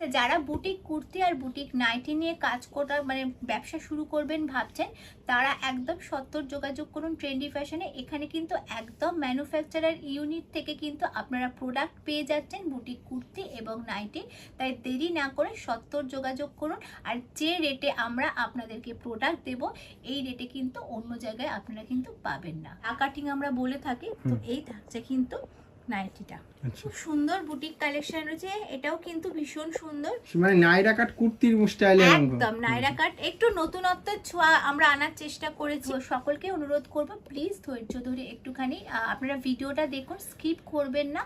যারা বুটিক কুর্তি আর boutique nightie নিয়ে কাজ করার মানে ব্যবসা শুরু করবেন ভাবছেন তারা একদম সত্তর যোগাযোগ করুন ট্রেন্ডি ফ্যাশনে এখানে কিন্তু একদম ম্যানুফ্যাকচারার ইউনিট থেকে কিন্তু আপনারা প্রোডাক্ট পেয়ে যাচ্ছেন বুটিক কুর্তি এবং নাইটি তাই দেরি না করে সত্তর যোগাযোগ করুন আর যে রেটে আমরা আপনাদেরকে প্রোডাক্ট দেব এই রেটে কিন্তু অন্য জায়গায় আপনারা কিন্তু পাবেন না। কাটিং আমরা বলে থাকি তো এই থাকছে কিন্তু নাইটিটা খুব সুন্দর বুটিক কালেকশন রয়েছে। এটাও কিন্তু ভীষণ সুন্দর। মানে নাইরা কাট কুর্তির স্টাইলে একদম নাইরা কাট। একটু নতুনত্বের ছোঁয়া আমরা আনার চেষ্টা করেছি। সকলকে অনুরোধ করব প্লিজ ধৈর্য ধরে একটুখানি আপনারা ভিডিওটা দেখুন স্কিপ করবেন না।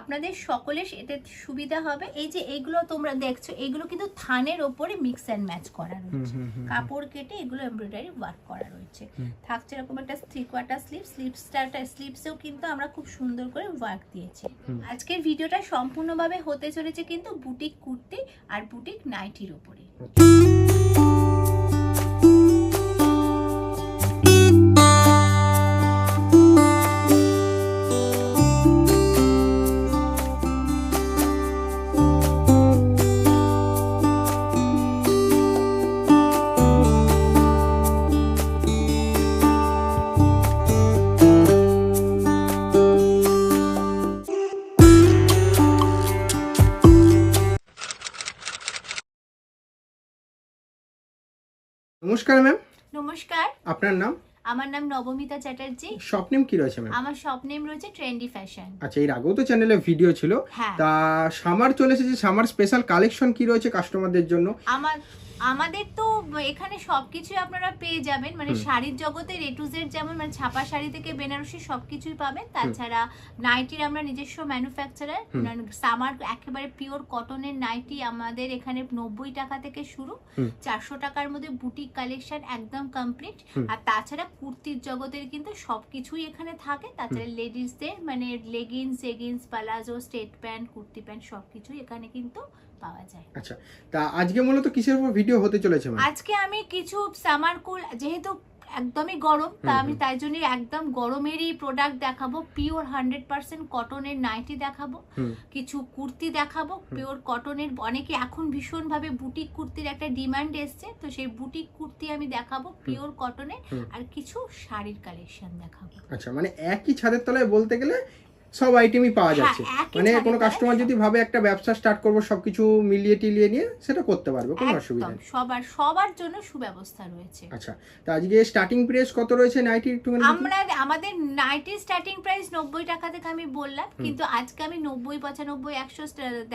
আপনাদের সকলের এতে সুবিধা হবে। এই যে এগুলো তোমরা দেখছ এগুলো কিন্তু থানের ওপরে মিক্স অ্যান্ড ম্যাচ করা রয়েছে। কাপড় কেটে এগুলো এমব্রয়ডারি ওয়ার্ক করা রয়েছে। থাকছে এরকম একটা থ্রি কোয়ার্টার স্লিভ স্লিভসটা স্লিভসেও কিন্তু আমরা খুব সুন্দর করে ওয়ার্ক দিয়েছি। আজকের ভিডিওটা সম্পূর্ণভাবে হতে চলেছে কিন্তু বুটিক কুর্তি আর বুটিক নাইটির উপরে। নমস্কার ম্যাম নমস্কার। আপনার নাম? আমার নাম নবমিতা চ্যাটার্জি। শপ নেম কি রয়েছে ম্যাম আমার শপ নেম রয়েছে ট্রেন্ডি ফ্যাশন আচ্ছা এর আগেও তো চ্যানেলে ভিডিও ছিল। হ্যাঁ। তা সামার চলে এসেছে। সামার স্পেশাল কালেকশন কি রয়েছে কাস্টমারদের জন্য? আমার আমাদের তো এখানে সবকিছুই আপনারা পেয়ে যাবেন। মানে। শাড়ির জগতে রেটুজের যেমন মানে ছাপা শাড়ি থেকে বেনারসি সবকিছুই পাবেন। তাছাড়া নাইটির আমরা নিজস্ব ম্যানুফ্যাকচারার হুম। সামার একেবারে পিওর কটনের নাইটি আমাদের এখানে নব্বই টাকা থেকে শুরু। চারশো টাকার মধ্যে বুটিক কালেকশন একদম কমপ্লিট আর তাছাড়া কুর্তির জগতের কিন্তু সবকিছুই এখানে থাকে। তাছাড়া লেডিসদের মানে leggings jeggings palazzo straight pant kurti pant সবকিছুই এখানে কিন্তু পাওয়া যায় আচ্ছা তা আজকে মূলত কিসের উপর ভিডিও হতে চলেছে আজকে আমি কিছু সামার কুল যেহেতু একদমই গরম তা আমি তাই জন্য একদম গরমেরই প্রোডাক্ট দেখাবো পিওর হান্ড্রেড পার্সেন্ট কটনের নাইটি দেখাবো কিছু কুর্তি দেখাবো পিওর কটনের অনেকে এখন ভীষণভাবে বুটিক কুর্তির একটা ডিমান্ড এসছে তো সেই বুটিক কুর্তি আমি দেখাবো পিওর কটনের আর কিছু শাড়ির কালেকশন দেখাবো। আচ্ছা মানে একই ছাদের তলায় বলতে গেলে সব আইটেমই পাওয়া হ্যাঁ, যাচ্ছে। মানে কোনো কাস্টমার যদি ভাবে একটা ব্যবসা স্টার্ট করব সবকিছু মিলিয়ে টিলিয়ে নিয়ে সেটা করতে পারবে কোনো অসুবিধা নেই। সবার সবার জন্য সুব্যবস্থা রয়েছে। আচ্ছা তা আজকে স্টার্টিং প্রাইস কত রয়েছে নাইটি একটু আমরা আমাদের নাইটি স্টার্টিং প্রাইস নব্বই টাকা থেকে আমি বললাম কিন্তু আজকে আমি নব্বই পঁচানব্বই একশো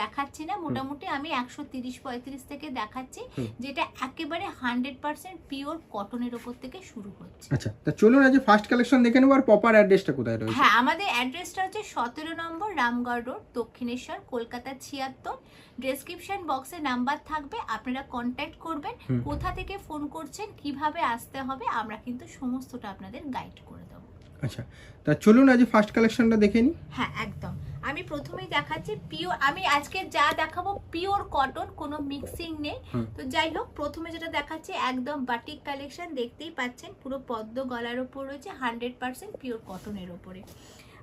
দেখাচ্ছি না মোটামুটি আমি একশো তিরিশ পঁয়ত্রিশ থেকে দেখাচ্ছি যেটা একেবারে হান্ড্রেড পার্সেন্ট পিওর কটনের ওপর থেকে শুরু হচ্ছে। আচ্ছা তা চলুন আজ ফার্স্ট কালেকশন দেখে নেব আর প্রপার অ্যাড্রেসটা কোথায় রয়েছে? হ্যাঁ আমাদের অ্যাড্রেসটা হচ্ছে সতেরো নম্বর রামগড় রোড দক্ষিণেশ্বর কলকাতা ছিয়াত্তর। ডেসক্রিপশন বক্সে নাম্বার থাকবে আপনারা কন্ট্যাক্ট করবেন কোথা থেকে ফোন করছেন কীভাবে আসতে হবে আমরা কিন্তু সমস্তটা আপনাদের গাইড করে দেবো। আচ্ছা তা চলুন আজ ফার্স্ট কালেকশনটা দেখে নিই হ্যাঁ একদম। আমি প্রথমেই দেখাচ্ছি পিওর আমি আজকে যা দেখাবো পিওর কটন কোনো মিক্সিং নেই। তো যাই হোক প্রথমে যেটা দেখাচ্ছি একদম বাটিক কালেকশন দেখতেই পাচ্ছেন পুরো পদ্ম গলার ওপর রয়েছে হান্ড্রেড পার্সেন্ট পিওর কটনের ওপরে।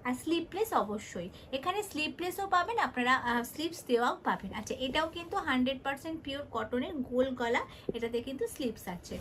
আর স্লিপলেস অবশ্যই। এখানে স্লিপলেসও পাবেন, আপনারা স্লিপস দেওয়াও পাবেন। আচ্ছা এটাও কিন্তু হান্ড্রেড পার্সেন্ট পিওর কটনের গোল গলা, এটাতে কিন্তু স্লিপস আছে।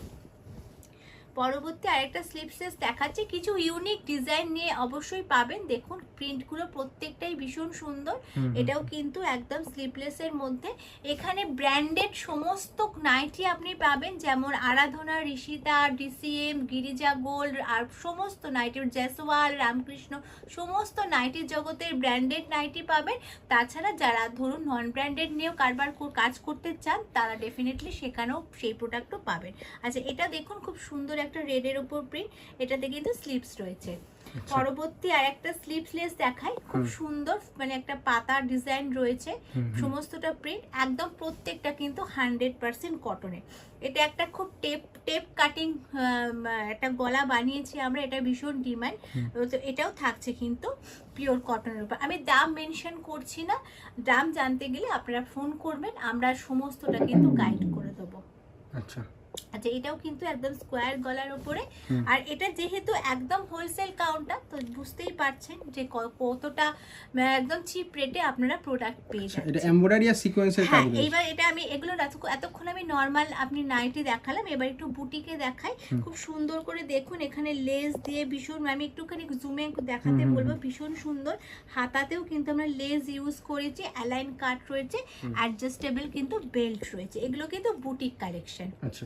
পরবর্তী আরেকটা স্লিপসেস দেখাচ্ছে। কিছু ইউনিক ডিজাইন নিয়ে অবশ্যই পাবেন। দেখুন প্রিন্টগুলো প্রত্যেকটাই ভীষণ সুন্দর। এটাও কিন্তু একদম স্লিপলেসের মধ্যে। এখানে ব্র্যান্ডেড সমস্ত নাইটি আপনি পাবেন। যেমন আরাধনা ঋষিতা ডিসিএম গিরিজা গোল্ড আর সমস্ত নাইটি জেসওয়াল রামকৃষ্ণ সমস্ত নাইটির জগতের ব্র্যান্ডেড নাইটি পাবেন। তাছাড়া যারা ধরুন নন ব্র্যান্ডেড নিয়েও কারবার কাজ করতে চান তারা ডেফিনেটলি সেখানেও সেই প্রোডাক্টও পাবেন। আচ্ছা এটা দেখুন খুব সুন্দর একটা রেডের উপর প্রিন্ট এটাতে কিন্তু স্লিপস রয়েছে। আচ্ছা। পরবর্তী আর একটা স্লিপসলেস দেখাই খুব সুন্দর মানে একটা পাতার ডিজাইন রয়েছে। সমস্তটা প্রিন্ট একদম প্রত্যেকটা কিন্তু হান্ড্রেড পার্সেন্ট কটনের এটা একটা খুব টেপ টেপ কাটিং একটা গলা বানিয়েছি আমরা এটা ভীষণ ডিমান্ড তো এটাও থাকছে কিন্তু পিওর কটনের উপর। আমি দাম মেনশন করছি না দাম জানতে গেলে আপনারা ফোন করবেন আমরা সমস্তটা কিন্তু গাইড করে দেবো। আচ্ছা। আচ্ছা এটাও কিন্তু একদম স্কোয়ার গলার উপরে আর এটা যেহেতু একদম হোলসেল কাউন্টার তো বুঝতেই পারছেন যে কতটা একদম চিপ রেটে আপনারা প্রোডাক্ট পেয়ে আচ্ছা, এটা যাচ্ছেন এমব্রয়ডারি আর সিকোয়েন্সের কাজ হ্যাঁ এইবার এটা আমি এগুলো এতক্ষণ- আমি নরমাল আপনি নাইটি দেখালাম এবার একটু বুটিকে দেখাই। খুব সুন্দর করে দেখুন এখানে লেস দিয়ে ভীষণ আমি একটুখানি জুমে দেখাতে বলব ভীষণ সুন্দর। হাতাতেও কিন্তু আমরা লেস ইউজ করেছি অ্যালাইন কাট রয়েছে অ্যাডজাস্টেবল কিন্তু বেল্ট রয়েছে। এগুলো কিন্তু বুটিক কালেকশন আচ্ছা।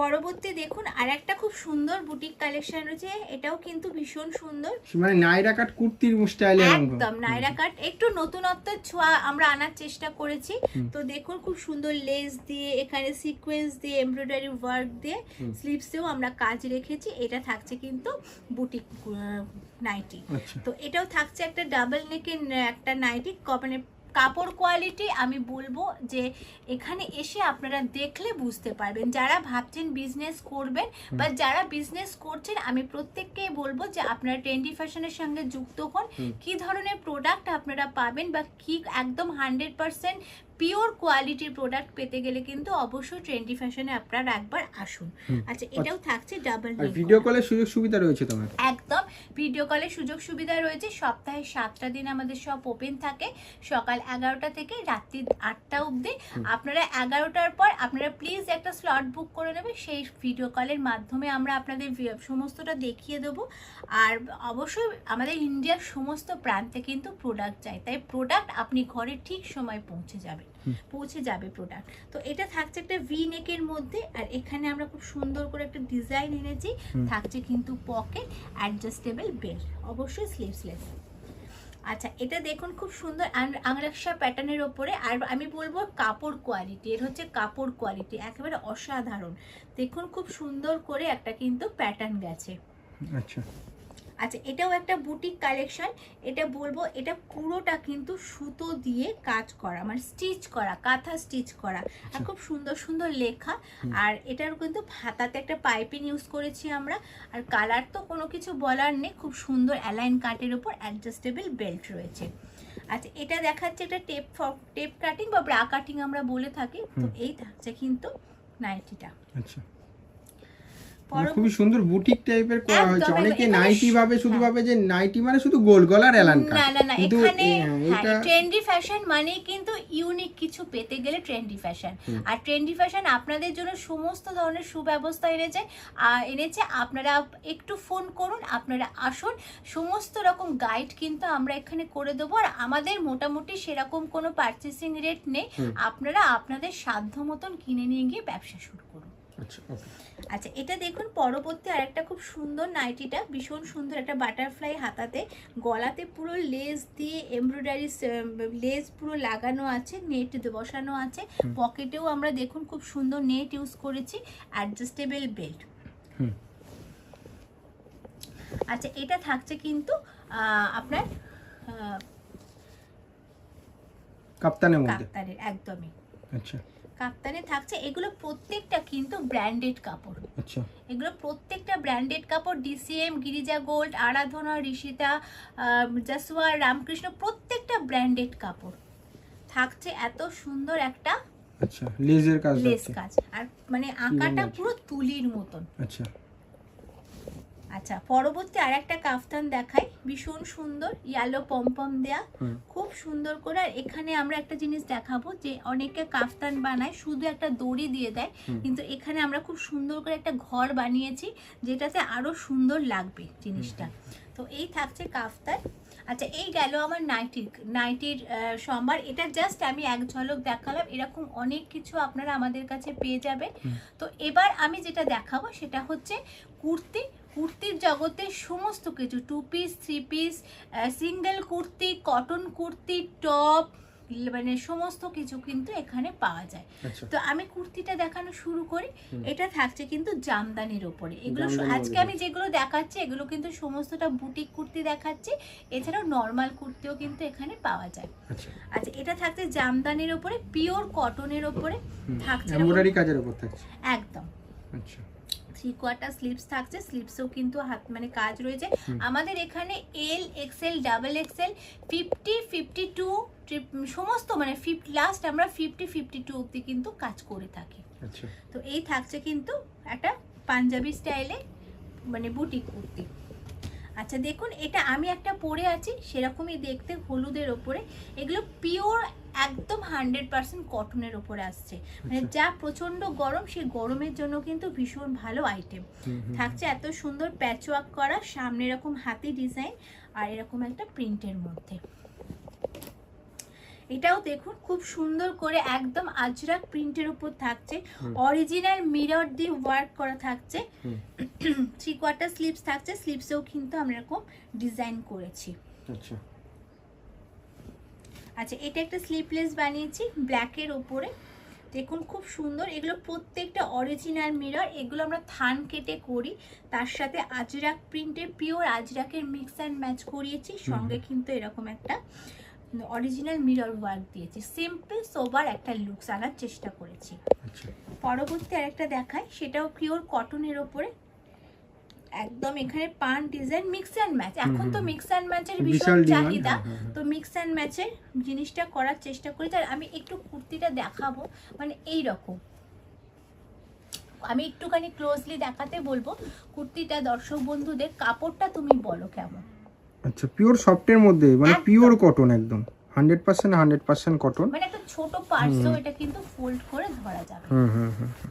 পরবর্তী দেখুন আর একটা খুব সুন্দর বুটিক কালেকশন রয়েছে এটাও কিন্তু ভীষণ সুন্দর। মানে নাইরা কাট কুর্তির স্টাইলে একদম নাইরা কাট। একটু নতুনত্বের ছোঁয়া আমরা আনার চেষ্টা করেছি। তো দেখুন খুব সুন্দর লেস দিয়ে এখানে সিকোয়েন্স দিয়ে এমব্রয়ডারি ওয়ার্ক দিয়ে। স্লিভসেও আমরা কাজ রেখেছি। এটা থাকছে কিন্তু বুটিক নাইটি আচ্ছা। তো এটাও থাকছে একটা ডাবল নেকের একটা নাইটি মানে কাপড় কোয়ালিটি আমি বলব যে এখানে এসে আপনারা দেখলে বুঝতে পারবেন। যারা ভাবছেন বিজনেস করবেন বা যারা বিজনেস করছেন আমি প্রত্যেককেই বলব যে আপনারা ট্রেন্ডি ফ্যাশনের সঙ্গে যুক্ত হন। কি ধরনের প্রোডাক্ট আপনারা পাবেন বা কি একদম হান্ড্রেড পার্সেন্ট পিওর কোয়ালিটির প্রোডাক্ট পেতে গেলে কিন্তু অবশ্যই ট্রেন্ডি ফ্যাশনে আপনারা একবার আসুন। আচ্ছা এটাও থাকছে ডাবল আর ভিডিও কলের সুযোগ সুবিধা রয়েছে তোমার? একদম ভিডিও কলের সুযোগ সুবিধা রয়েছে। সপ্তাহে সাতটা দিন আমাদের সব ওপেন থাকে। সকাল এগারোটা থেকে রাত্রি আটটা অবধি। আপনারা এগারোটার পর আপনারা প্লিজ একটা স্লট বুক করে নেবে সেই ভিডিও কলের মাধ্যমে আমরা আপনাদের সমস্তটা দেখিয়ে দেবো। আর অবশ্যই আমাদের ইন্ডিয়ার সমস্ত প্রান্তে কিন্তু প্রোডাক্ট চাই। তাই প্রোডাক্ট আপনি ঘরে ঠিক সময় পৌঁছে যাবেন। পৌঁছে যাবে প্রোডাক্ট তো এটা থাকছে একটা ভি নেকের মধ্যে আর এখানে আমরা খুব সুন্দর করে একটা ডিজাইন এনেছি থাকছে কিন্তু পকেট অ্যাডজাস্টেবল বেল্ট অবশ্যই স্লিভসলেস আচ্ছা এটা দেখুন খুব সুন্দর আং- আংরাক্সা প্যাটার্নের ওপরে আর আমি বলব কাপড় কোয়ালিটি এর হচ্ছে কাপড় কোয়ালিটি একেবারে অসাধারণ। দেখুন খুব সুন্দর করে একটা কিন্তু প্যাটার্ন গেছে। আচ্ছা। আচ্ছা এটাও একটা বুটিক কালেকশন এটা বলব এটা পুরোটা কিন্তু সুতো দিয়ে কাজ করা মানে স্টিচ করা কাঁথা স্টিচ করা। আর খুব সুন্দর সুন্দর লেখা। আর এটার কিন্তু হাতাতে একটা পাইপিং ইউজ করেছি আমরা। আর কালার তো কোনো কিছু বলার নেই খুব সুন্দর অ্যালাইন কাটের উপর অ্যাডজাস্টেবল বেল্ট রয়েছে। আচ্ছা এটা দেখাচ্ছে একটা টেপ টেপ কাটিং বা ব্রা কাটিং আমরা বলে থাকি। তো। এই থাকছে কিন্তু নাইটিটা। আচ্ছা। খুবই সুন্দর বুটিক টাইপের করা হয়েছে। অনেকে নাইটি ভাবে শুধু হ্যাঁ। ভাবে যে নাইটি মানে শুধু গোল গলার এলানকা না না না কিন্তু এখানে হ্যাঁ, হ্যাঁ, এটা ট্রেন্ডি ফ্যাশন মানে কিন্তু ইউনিক কিছু পেতে গেলে ট্রেন্ডি ফ্যাশন আর ট্রেন্ডি ফ্যাশন আপনাদের জন্য সমস্ত ধরনের সুব্যবস্থা এনেছে। এনেছে আপনারা একটু ফোন করুন আপনারা আসুন। সমস্ত রকম গাইড কিন্তু আমরা এখানে করে দেবো। আর আমাদের মোটামুটি সেরকম কোনো পারচেসিং রেট নেই। আপনারা আপনাদের সাধ্য মতন কিনে নিয়ে গিয়ে ব্যবসা শুরু করুন। আচ্ছা আচ্ছা এটা দেখুন পরবর্তী আরেকটা খুব সুন্দর নাইটিটা ভীষণ সুন্দর একটা বাটারফ্লাই হাতাতে। গলাতে পুরো লেস দিয়ে এমব্রয়ডারি লেস পুরো লাগানো আছে নেট বসানো আছে। পকেটেও আমরা দেখুন খুব সুন্দর নেট ইউজ করেছি অ্যাডজাস্টেবল বেল্ট আচ্ছা এটা থাকছে কিন্তু আহ, আপনার কাপ্তানের মধ্যে। কাপ্তানের একদমই। আচ্ছা। কাপ্তানে থাকছে। এগুলো প্রত্যেকটা কিন্তু ব্র্যান্ডেড কাপড়। আচ্ছা। এগুলো প্রত্যেকটা ব্র্যান্ডেড কাপড় ডিসিএম গিরিজা গোল্ড আরাধনা ঋষিতা জাসওয়ার রামকৃষ্ণ প্রত্যেকটা ব্র্যান্ডেড কাপড়। থাকছে এত সুন্দর একটা আচ্ছা লেজের কাজ লেজ কাজ। আর মানে আঁকাটা পুরো তুলির মতন। আচ্ছা। আচ্ছা পরবর্তী আর একটা কাফতান দেখাই। ভীষণ সুন্দর ইয়ালো পম্পম দেয়া। খুব সুন্দর করে আর এখানে আমরা একটা জিনিস দেখাবো যে অনেকে কাফতান বানায় শুধু একটা দড়ি দিয়ে দেয় কিন্তু এখানে আমরা খুব সুন্দর করে একটা ঘর বানিয়েছি যেটাতে আরও সুন্দর লাগবে জিনিসটা। তো এই থাকছে কাফতান। আচ্ছা এই গেল আমার নাইটির নাইটির সোমবার সম্ভার। এটা জাস্ট আমি এক ঝলক দেখালাম। এরকম অনেক কিছু আপনারা আমাদের কাছে পেয়ে যাবেন। তো এবার আমি যেটা দেখাবো সেটা হচ্ছে কুর্তি। কুর্তির জগতে সমস্ত কিছু two piece three piece single kurti cotton kurti top মানে সমস্ত কিছু কিন্তু এখানে পাওয়া যায়। আচ্ছা। তো আমি কুর্তিটা দেখানো শুরু করি এটা থাকছে কিন্তু জামদানির ওপরে। এগুলো আজকে আমি যেগুলো দেখাচ্ছি এগুলো কিন্তু সমস্তটা বুটিক কুর্তি দেখাচ্ছি এছাড়াও নর্মাল কুর্তিও কিন্তু এখানে পাওয়া যায়। আচ্ছা। আচ্ছা এটা থাকছে জামদানির ওপরে পিওর কটনের ওপরে থাকছে কাজের উপর থাকছে? একদম। আচ্ছা। থ্রি কোয়ার্টার স্লিপস থাকছে স্লিপসও কিন্তু হাত মানে কাজ রয়েছে। আমাদের এখানে L XL double XL fifty fifty two সমস্ত মানে ফিফটি লাস্ট আমরা ফিফটি ফিফটি টু অব্দি কিন্তু কাজ করে থাকি। আচ্ছা। তো এই থাকছে কিন্তু একটা পাঞ্জাবি স্টাইলে মানে বুটিক কুর্তি আচ্ছা দেখুন এটা আমি একটা পরে আছি সেরকমই দেখতে হলুদের ওপরে। এগুলো পিওর একদম হান্ড্রেড পার্সেন্ট কটনের ওপরে আসছে। মানে আচ্ছা। যা প্রচণ্ড গরম সেই গরমের জন্য কিন্তু ভীষণ ভালো আইটেম থাকছে এত সুন্দর প্যাচওয়ার্ক করা সামনে এরকম হাতি ডিজাইন আর এরকম একটা প্রিন্টের মধ্যে। এটাও দেখুন খুব সুন্দর করে একদম আজরাক প্রিন্টের উপর থাকছে। অরিজিনাল মিরর দিয়ে ওয়ার্ক করা থাকছে। থ্রি কোয়ার্টার স্লিপস থাকছে স্লিপসেও কিন্তু আমরা এরকম ডিজাইন করেছি। আচ্ছা। আচ্ছা এটা একটা স্লিপলেস বানিয়েছি ব্ল্যাকের ওপরে দেখুন খুব সুন্দর। এগুলো প্রত্যেকটা অরিজিনাল মিরর এগুলো আমরা থান কেটে করি। তার সাথে আজরাক প্রিন্টের পিওর আজরাকের মিক্স অ্যান্ড ম্যাচ করিয়েছি। সঙ্গে কিন্তু এরকম একটা অরিজিনাল মিরর ওয়ার্ক দিয়েছি। সিম্পল সোবার একটা লুকস আনার চেষ্টা করেছি। আচ্ছা। পরবর্তী আরেকটা দেখায় সেটাও পিওর কটনের ওপরে। একদম এখানে পান ডিজাইন মিক্স অ্যান্ড ম্যাচ এখন তো। মিক্স অ্যান্ড ম্যাচের ভীষণ চাহিদা। হ্যাঁ, হ্যাঁ। তো মিক্স অ্যান্ড ম্যাচের জিনিসটা করার চেষ্টা করেছি। আর আমি একটু কুর্তিটা দেখাবো। মানে এই রকম আমি একটুখানি ক্লোজলি দেখাতে বলব। কুর্তিটা দর্শক বন্ধুদের কাপড়টা তুমি বলো কেমন? আচ্ছা পিওর সফটের মধ্যে মানে পিওর কটন একদম। Hundred percent hundred percent cotton মানে একটা ছোট পার্সও এটা কিন্তু ফোল্ড করে ধরা যাবে। হুম হুম হুম হুম।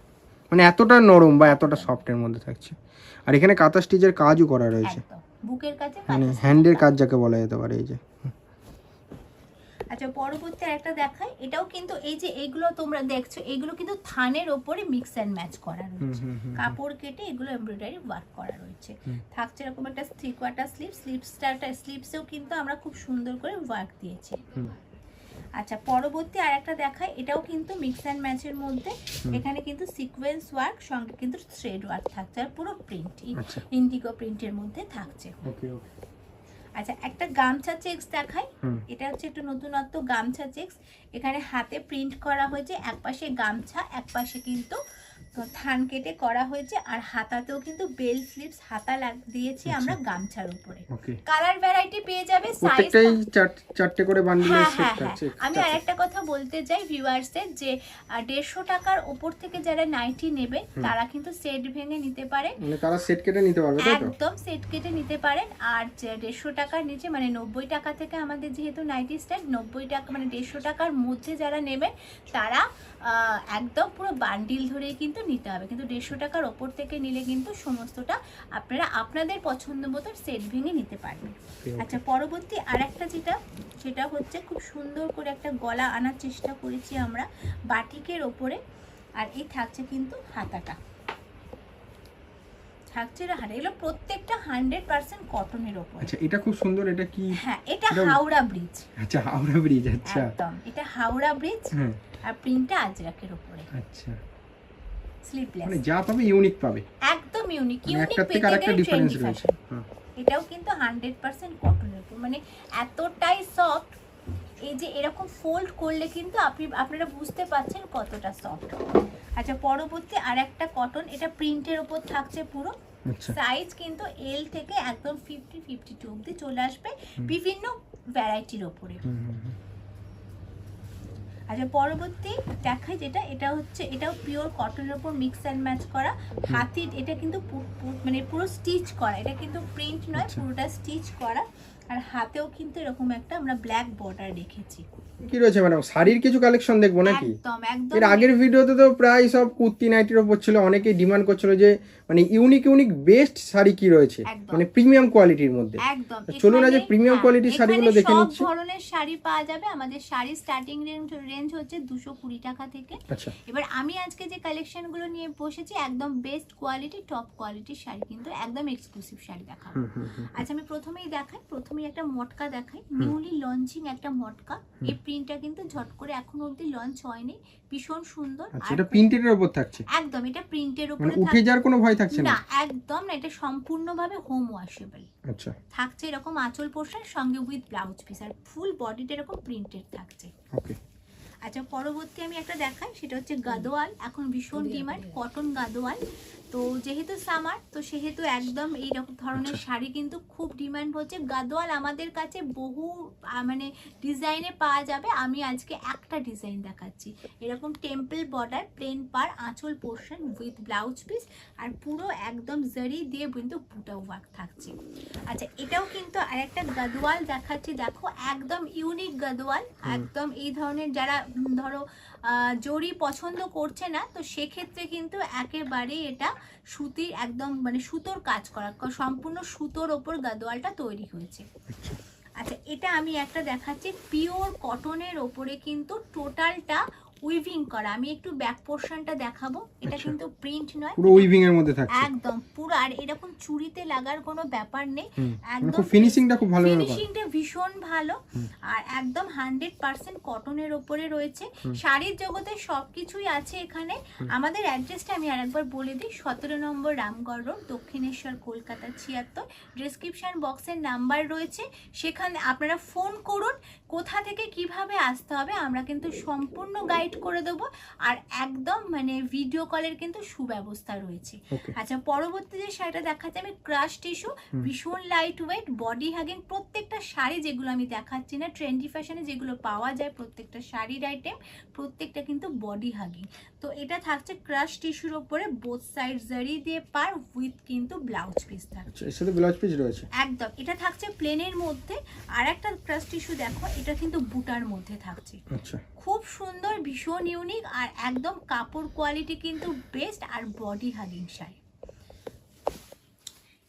মানে এতটা নরম বা এতটা সফটের মধ্যে থাকছে। আর এখানে কাঁথা স্টিচের কাজও করা রয়েছে। বুকের কাজে মানে হ্যান্ডের কাজ যাকে বলা যেতে পারে এই যে। আচ্ছা পরবর্তী আরেকটা দেখাই। এটাও কিন্তু এই যে এইগুলো তোমরা দেখছ এগুলো কিন্তু থানের ওপরে মিক্স অ্যান্ড ম্যাচ করা রয়েছে। কাপড় কেটে এগুলো এমব্রয়ডারি ওয়ার্ক করা রয়েছে। থাকছে এরকম একটা থ্রি কোয়ার্টার স্লিপ স্লিপসটা স্লিপসেও কিন্তু আমরা খুব সুন্দর করে ওয়ার্ক দিয়েছি। আচ্ছা পরবর্তী আর একটা দেখায় এটাও কিন্তু মিক্স অ্যান্ড ম্যাচের মধ্যে। এখানে কিন্তু সিকোয়েন্স ওয়ার্ক সঙ্গে কিন্তু থ্রেড ওয়ার্ক থাকছে আর পুরো প্রিন্ট ইন্ডিগো প্রিন্টের মধ্যে থাকছে। ওকে ওকে আচ্ছা একটা গামছা চেক্স দেখাই। এটা হচ্ছে একটু নতুনত্ব গামছা চেক্স এখানে হাতে প্রিন্ট করা হয়েছে একপাশে গামছা একপাশে কিন্তু থান কেটে করা হয়েছে আর হাতাতেও কিন্তু বেল স্লিপস হাতা দিয়েছি আচ্ছা। আমরা গামছার উপরে। কালার ভ্যারাইটি পেয়ে যাবে সাইজ চারটে করে বান্ডিলের হ্যাঁ সেট হ্যাঁ হ্যাঁ। আছে। আমি আরেকটা কথা বলতে চাই ভিউয়ার্সদের যে দেড়শো টাকার ওপর থেকে যারা নাইটি নেবে তারা কিন্তু সেট ভেঙে নিতে পারে। মানে তারা সেট কেটে নিতে পারবে তাই তো? একদম সেট কেটে নিতে পারেন আর যে দেড়শো টাকার নিচে মানে নব্বই টাকা থেকে আমাদের যেহেতু নাইটি স্ট্যান্ড নব্বই টাকা মানে দেড়শো টাকার মধ্যে যারা নেবেন তারা আহ, একদম পুরো বান্ডিল ধরেই কিন্তু নিতে হবে। কিন্তু দেড়শো টাকার ওপর থেকে নিলে কিন্তু সমস্তটা আপনারা আপনাদের পছন্দ মতো সেট ভেঙে নিতে পারবেন. আচ্ছা পরবর্তী আরেকটা যেটা সেটা হচ্ছে খুব সুন্দর করে একটা গলা আনার চেষ্টা করেছি আমরা বাটিকের ওপরে। আর এই থাকছে কিন্তু হাতাটা। থাকছে এগুলো প্রত্যেকটা হান্ড্রেড পার্সেন্ট কটনের ওপরে। আচ্ছা এটা খুব সুন্দর এটা কি? হ্যাঁ এটা এটা- হাওড়া ব্রিজ আচ্ছা হাওড়া ব্রিজ আচ্ছা। একদম এটা হাওড়া ব্রিজ হ্যাঁ। আর প্রিন্টটা আজরাকের ওপরে। আচ্ছা। স্লিপলেস মানে যা পাবে ইউনিক পাবে। একদম ইউনিক মানে ইউনিক থেকে আরেকটা ডিফারেন্স রয়েছে। হ্যাঁ। এটাও কিন্তু হান্ড্রেড পার্সেন্ট কটনের উপর। মানে এতটাই সফট এই যে এরকম ফোল্ড করলে কিন্তু আপনি আপনারা বুঝতে পারছেন কতটা সফট আচ্ছা পরবর্তী আর একটা কটন এটা প্রিন্টের উপর থাকছে পুরো। আচ্ছা। সাইজ কিন্তু এল থেকে একদম ফিফটি ফিফটি টু অব্দি চলে আসবে বিভিন্ন ভ্যারাইটির ওপরে। আচ্ছা পরবর্তী দেখাই যেটা এটা হচ্ছে এটাও পিওর কটনের উপর মিক্স অ্যান্ড ম্যাচ করা। হাতির এটা কিন্তু মানে পুরো স্টিচ করা। এটা কিন্তু প্রিন্ট নয় আচ্ছা। পুরোটা স্টিচ করা। আর হাতেও কিন্তু এরকম একটা আমরা ব্ল্যাক বর্ডার রেখেছি কি রয়েছে ম্যাডাম শাড়ির কিছু কালেকশন দেখব নাকি? একদম একদম। এর আগের ভিডিওতে তো প্রায় সব কুর্তি নাইটির ওপর ছিল অনেকেই ডিমান্ড করছিল যে মানে ইউনিক ইউনিক বেস্ট শাড়ি কি রয়েছে? মানে প্রিমিয়াম কোয়ালিটির মধ্যে। একদম। চলুন আজ এখানে- premium হ্যাঁ, quality র শাড়িগুলো দেখে সব ধরনের শাড়ি পাওয়া যাবে। আমাদের শাড়ি স্টার্টিং রেঞ্জ রেঞ্জ হচ্ছে দুশো কুড়ি টাকা থেকে। আচ্ছা। এবার আমি আজকে যে কালেকশনগুলো নিয়ে বসেছি একদম বেস্ট কোয়ালিটি টপ কোয়ালিটির শাড়ি কিন্তু একদম এক্সক্লুসিভ শাড়ি দেখাবো। আচ্ছা আমি প্রথমেই দেখাই প্রথমেই একটা মটকা দেখাই। নিউলি লঞ্চিং একটা মটকা এই প্রিন্টটা কিন্তু ঝট করে এখনও অবধি লঞ্চ হয়নি। ভীষণ সুন্দর। আচ্ছা আর এটা প্রিন্টের ওপর থাকছে? একদম এটা প্রিন্টের মানে উপরে উঠে যাওয়ার কোনো ভয় থাকছে না? না একদম না এটা সম্পূর্ণভাবে হোম ওয়াশেবল আচ্ছা। থাকছে এরকম আঁচল পোর্শন সঙ্গে উইথ ব্লাউজ পিস আর ফুল বডিটা এরকম প্রিন্টেড থাকছে। ওকে আচ্ছা পরবর্তী আমি একটা দেখাই সেটা হচ্ছে গাদোয়াল। এখন ভীষণ ডিমান্ড কটন গাদোয়াল। তো যেহেতু সামার তো সেহেতু একদম এই রকম ধরনের আচ্ছা। শাড়ি কিন্তু খুব ডিমান্ড হচ্ছে। গাদোয়াল আমাদের কাছে বহু মানে ডিজাইনে পাওয়া যাবে। আমি আজকে একটা ডিজাইন দেখাচ্ছি। এরকম টেম্পল বর্ডার প্লেন পার আঁচল পোর্শন উইথ ব্লাউজ পিস আর পুরো একদম জারি দিয়ে কিন্তু বুটা ওয়ার্ক থাকছে। আচ্ছা এটাও কিন্তু আরেকটা গাদোয়াল দেখাচ্ছি। দেখো একদম ইউনিক গাদোয়াল। একদম এই ধরনের যারা ধরো জরি পছন্দ করছে না তো সেক্ষেত্রে কিন্তু একেবারে এটা সুতির একদম মানে সুতোর কাজ করা সম্পূর্ণ সুতোর ওপর গাদোয়ালটা তৈরি হয়েছে। আচ্ছা এটা আমি একটা দেখাচ্ছি পিওর কটনের ওপরে কিন্তু টোটালটা উইভিং করা। আমি একটু ব্যাক পোর্শনটা দেখাবো। এটা আচ্ছা। কিন্তু প্রিন্ট নয়। পুরো উইভিং এর মধ্যে থাকছে। একদম পুরো। আর এরকম চুড়িতে লাগার কোনো ব্যাপার নেই। একদম ফিনিশিংটা খুব ভালো ফিনিশিংটা ভীষণ ভালো। আর একদম হান্ড্রেড পার্সেন্ট কটনের ওপরে রয়েছে। শাড়ির জগতে সবকিছুই আছে এখানে। আমাদের অ্যাড্রেসটা আমি আরেকবার বলে দিই। সতেরো নম্বর রামগড় রোড দক্ষিণেশ্বর কলকাতা ছিয়াত্তর। ডিসক্রিপশন বক্সের নাম্বার রয়েছে। সেখানে আপনারা ফোন করুন। কোথা থেকে কীভাবে আসতে হবে আমরা কিন্তু সম্পূর্ণ গাইড করে দেবো। আর একদম মানে ভিডিও কলের কিন্তু সুব্যবস্থা রয়েছে। আচ্ছা পরবর্তী যে শাড়িটা দেখাচ্ছি আমি ক্রাশ টিস্যু ভীষণ লাইট ওয়েট বডি হাগিং প্রত্যেকটা শাড়ি যেগুলো আমি দেখাচ্ছি না ট্রেন্ডি ফ্যাশনে যেগুলো পাওয়া যায় প্রত্যেকটা শাড়ির আইটেম প্রত্যেকটা কিন্তু বডি হাগিং তো এটা থাকছে ক্রাশ টিস্যুর ওপরে বোথ সাইড জারি দিয়ে পার উইথ কিন্তু ব্লাউজ পিস থাকছে। আচ্ছা এর সাথে ব্লাউজ পিস রয়েছে? একদম এটা থাকছে প্লেনের মধ্যে। আর একটা ক্রাশ টিস্যু দেখো এটা কিন্তু বুটার মধ্যে থাকছে। আচ্ছা। খুব সুন্দর ভীষণ ইউনিক আর একদম কাপড় কোয়ালিটি কিন্তু বেস্ট আর বডি হাগিং শাড়ি।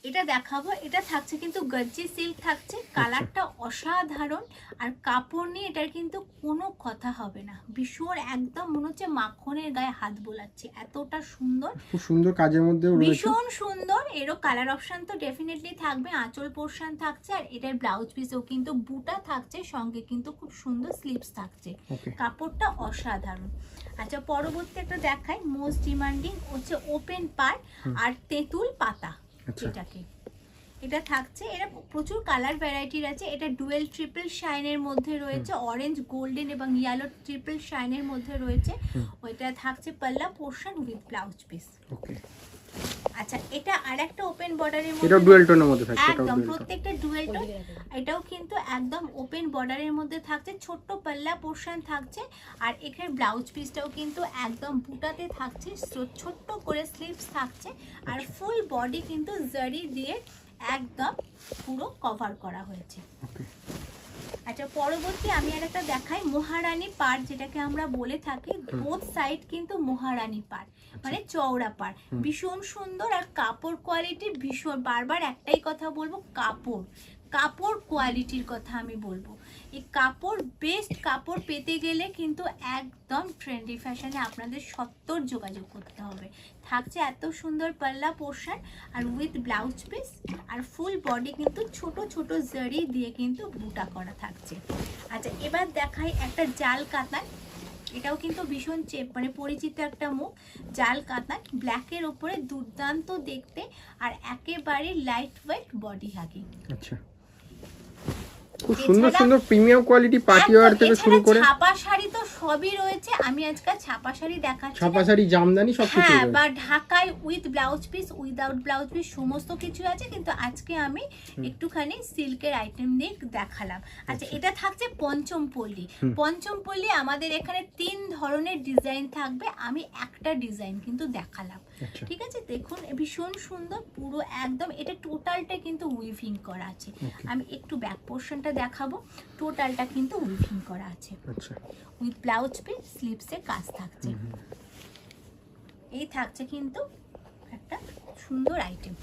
এটা দেখাবো এটা থাকছে কিন্তু গজ্জি সিল্ক থাকছে কালারটা অসাধারণ আর কাপড় নিয়ে এটার কিন্তু কোনো কথা হবে না। ভীষণ একদম মনে হচ্ছে মাখনের গায়ে হাত বোলাচ্ছে এতটা সুন্দর। খুব সুন্দর কাজের রয়েছে। ভীষণ সুন্দর এরও কালার অপশান তো ডেফিনেটলি থাকবে আঁচল পোর্শন থাকছে আর এটার ব্লাউজ পিসেও কিন্তু বুটা থাকছে সঙ্গে কিন্তু খুব সুন্দর স্লিপস থাকছে। কাপড়টা অসাধারণ। আচ্ছা পরবর্তী একটা দেখাই মোস্ট ডিমান্ডিং হচ্ছে ওপেন পার আর তেঁতুল পাতা আচ্ছা। এটাকে। এটা থাকছে এটা প্রচুর কালার ভ্যারাইটির আছে এটা ডুয়েল ট্রিপল শাইনের মধ্যে রয়েছে অরেঞ্জ গোল্ডেন এবং ইয়েলো ট্রিপল শাইনের মধ্যে রয়েছে। ওইটা থাকছে পাল্লা portion with blouse piece okay আচ্ছা এটা আরেকটা ওপেন বর্ডারের মধ্যে ডুয়েল টোনের মধ্যে থাকছে একদম প্রত্যেকটা ডুয়েল টোন এটাও কিন্তু একদম ওপেন বর্ডারের মধ্যে থাকছে ছোট্ট পাল্লা পোর্শন থাকছে আর এখানে ব্লাউজ পিসটাও কিন্তু একদম বুটাতে থাকছে ছোট্ট করে স্লিভস থাকছে আর ফুল বডি কিন্তু জারি দিয়ে একদম পুরো কভার করা হয়েছে। আচ্ছা পরবর্তী আমি আর একটা দেখাই মহারানী পাড় যেটাকে আমরা বলে থাকি। বোথ সাইড কিন্তু মহারানী পাড় মানে চওড়া পাড়। ভীষণ সুন্দর আর কাপড় কোয়ালিটি ভীষণ বারবার একটাই কথা বলব কাপড়। কাপড় কোয়ালিটির কথা আমি বলব। এই কাপড় বেস্ট কাপড় পেতে গেলে কিন্তু একদম ট্রেন্ডি ফ্যাশনে আপনাদের সত্তর যোগাযোগ করতে হবে। থাকছে এত সুন্দর পাল্লা পোর্শন আর উইথ ব্লাউজ পিস আর ফুল বডি কিন্তু ছোট ছোট জারি দিয়ে কিন্তু বুটা করা থাকছে। আচ্ছা এবার দেখাই একটা জাল কাতান। এটাও কিন্তু ভীষণ চেপ মানে পরিচিত একটা মুখ। জাল কাতান ব্ল্যাকের ওপরে দুর্দান্ত দেখতে আর একেবারে লাইট ওয়েট বডি হাগিং। আচ্ছা। খুব সুন্দর সুন্দর প্রিমিয়াম কোয়ালিটি পার্টি ওয়্যার থেকে শুরু করে। ছাপা শাড়ি তো সবই রয়েছে। আমি আজকে ছাপা শাড়ি দেখাচ্ছি ছাপা শাড়ি জামদানি সব কিছু হ্যাঁ বা ঢাকায় with blouse piece without blouse piece সমস্ত কিছু আছে কিন্তু আজকে আমি একটুখানি সিল্কের আইটেম দিয়ে দেখালাম। আচ্ছা আচ্ছা। এটা থাকছে পঞ্চম পল্লী। পঞ্চম পল্লী আমাদের এখানে তিন ধরনের ডিজাইন থাকবে। আমি একটা ডিজাইন কিন্তু দেখালাম। ঠিক আছে? দেখুন ভীষণ সুন্দর পুরো একদম এটা টোটালটা কিন্তু উইভিং করা আছে। আমি একটু ব্যাক পোর্শনটা দেখাবো। টোটালটা কিন্তু উইভিং করা আছে। আচ্ছা। উইথ ব্লাউজ পিস স্লিপসে কাজ থাকছে। এই থাকছে কিন্তু একটা সুন্দর আইটেম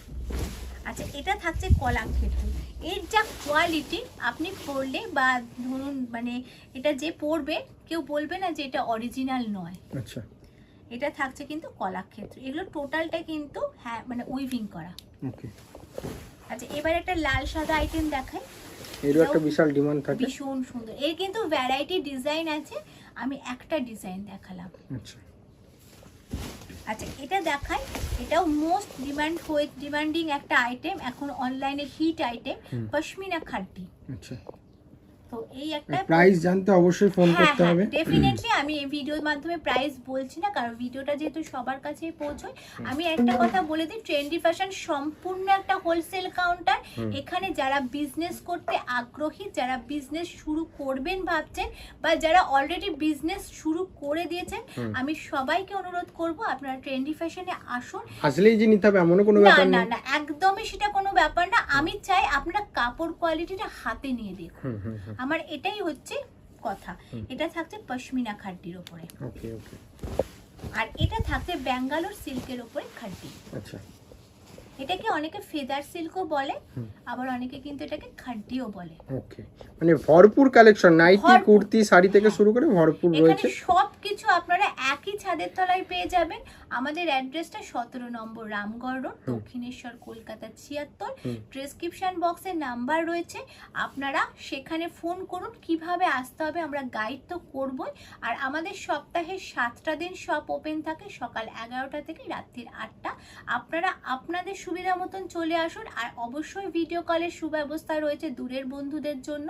আচ্ছা এটা থাকছে কলা ক্ষেত্র। এর যা কোয়ালিটি আপনি পরলে বা ধরুন মানে এটা যে পরবে কেউ বলবে না যে এটা অরিজিনাল নয়। আচ্ছা। এটা থাকছে কিন্তু কলাক্ষেত্র। এগুলো টোটালটা কিন্তু হ্যাঁ মানে উইভিং করা। আচ্ছা এবার একটা লাল সাদা আইটেম দেখাই। এরও একটা বিশাল ডিমান্ড থাকে। ভীষণ সুন্দর। এর কিন্তু ভ্যারাইটি ডিজাইন আছে। আমি একটা ডিজাইন দেখালাম। আচ্ছা। আচ্ছা এটা দেখাই। এটাও মোস্ট ডিমান্ড হয়ে ডিমান্ডিং একটা আইটেম এখন অনলাইনে হিট আইটেম পশমিনা খাড্ডি আচ্ছা। তো এই একটা প্রাইস জানতে অবশ্যই ফোন হ্যাঁ করতে হ্যাঁ হবে। ডেফিনেটলি আমি এই ভিডিওর মাধ্যমে প্রাইস বলছি না কারণ ভিডিওটা যেহেতু সবার কাছেই পৌঁছয় আমি একটা কথা বলে দিই ট্রেন্ডি ফ্যাশন সম্পূর্ণ একটা হোলসেল কাউন্টার এখানে যারা বিজনেস করতে আগ্রহী যারা বিজনেস শুরু করবেন ভাবছেন বা যারা অলরেডি বিজনেস শুরু করে দিয়েছেন আমি সবাইকে অনুরোধ করব আপনারা ট্রেন্ডি ফ্যাশনে আসুন। আসলেই যে নিতে হবে এমনও কোনো না ব্যাপার না না একদমই সেটা কোনো ব্যাপার না। আমি চাই আপনারা কাপড় কোয়ালিটিটা হাতে নিয়ে দেখুন। আমার এটাই হচ্ছে কথা। এটা থাকছে পশমিনা খাড্ডির ওপরে। ওকে ওকে। আর এটা থাকছে ব্যাঙ্গালোর সিল্কের ওপরে খাড্ডি। আচ্ছা। এটাকে অনেকে ফেদার সিল্কও বলে আবার অনেকে কিন্তু এটাকে খাড্ডিও বলে। ওকে মানে ভরপুর কালেকশন নাইটি কুর্তি শাড়ি থেকে শুরু করে ভরপুর এখানে রয়েছে। সব কিছু আপনারা একই ছাদের তলায় পেয়ে যাবেন। আমাদের অ্যাড্রেসটা সতেরো নম্বর রামগড় রোড দক্ষিণেশ্বর কলকাতা ছিয়াত্তর। ডেসক্রিপশন বক্সে নাম্বার রয়েছে। আপনারা সেখানে ফোন করুন কীভাবে আসতে হবে আমরা গাইড তো করবই। আর আমাদের সপ্তাহে সাতটা দিন শপ ওপেন থাকে সকাল এগারোটা থেকে রাত্রির আটটা। আপনারা আপনাদের সুবিধা মতন চলে আসুন। আর অবশ্যই ভিডিও কলের সুব্যবস্থা রয়েছে দূরের বন্ধুদের জন্য।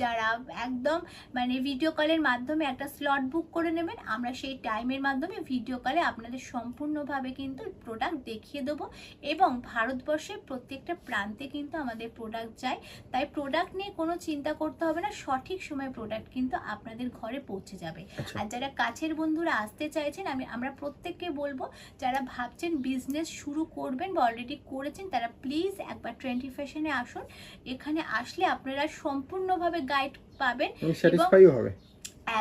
যারা একদম মানে ভিডিও কলের মাধ্যমে একটা স্লট বুক করে নেবেন আমরা সেই টাইমের মাধ্যমে ভিডিও কলে আপনাদের সম্পূর্ণভাবে কিন্তু প্রোডাক্ট দেখিয়ে দেবো। এবং ভারতবর্ষের প্রত্যেকটা প্রান্তে কিন্তু আমাদের প্রোডাক্ট যায়। তাই প্রোডাক্ট নিয়ে কোনো চিন্তা করতে হবে না সঠিক সময় প্রোডাক্ট কিন্তু আপনাদের ঘরে পৌঁছে যাবে। আচ্ছা। আর যারা কাছের বন্ধুরা আসতে চাইছেন আমি আমরা প্রত্যেককে বলব যারা ভাবছেন বিজনেস শুরু করবেন বা অলরেডি করেছেন তারা প্লিজ একবার ট্রেন্ডি ফ্যাশনে আসুন। এখানে আসলে আপনারা সম্পূর্ণভাবে গাইড পাবেন স্যাটিসফাইও হবে।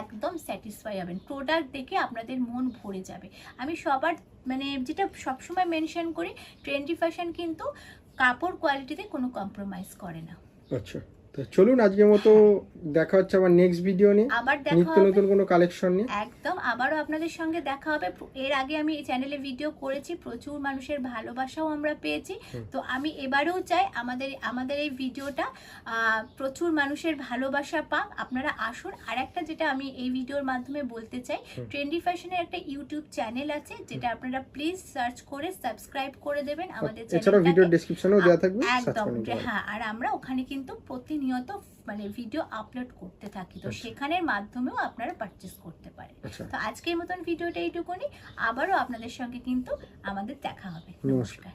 একদম স্যাটিসফাই হবেন। প্রোডাক্ট দেখে আপনাদের মন ভরে যাবে। আমি সবার মানে যেটা সবসময় মেনশন করি ট্রেন্ডি ফ্যাশন কিন্তু কাপড় কোয়ালিটিতে কোনো কম্প্রোমাইজ করে না। আচ্ছা। তো চলুন আজকের মতো দেখা হচ্ছে আবার নেক্সট ভিডিও নিয়ে। আবার দেখা নিত্য নতুন কোনো কালেকশন নিয়ে। একদম আবারও আপনাদের সঙ্গে দেখা হবে। এর আগে আমি এই চ্যানেলে ভিডিও করেছি প্রচুর মানুষের ভালোবাসাও আমরা পেয়েছি। তো আমি এবারেও চাই আমাদের আমাদের এই ভিডিওটা প্রচুর মানুষের ভালোবাসা পাক। আপনারা আসুন আর একটা যেটা আমি এই ভিডিওর মাধ্যমে বলতে চাই ট্রেন্ডি ফ্যাশনের একটা ইউটিউব চ্যানেল আছে যেটা আপনারা প্লিজ সার্চ করে সাবস্ক্রাইব করে দেবেন আমাদের চ্যানেল ভিডিও ডিসক্রিপশনেও দেওয়া থাকবে একদম। হ্যাঁ আর আমরা ওখানে কিন্তু প্রতিনিয়ত মানে ভিডিও আপলোড করতে থাকি। তো আচ্ছা। সেখানের মাধ্যমেও আপনারা পারচেস করতে পারেন। আচ্ছা। তো আজকের মতন ভিডিওটা এইটুকুনি। আবারও আপনাদের সঙ্গে কিন্তু আমাদের দেখা হবে। নমস্কার।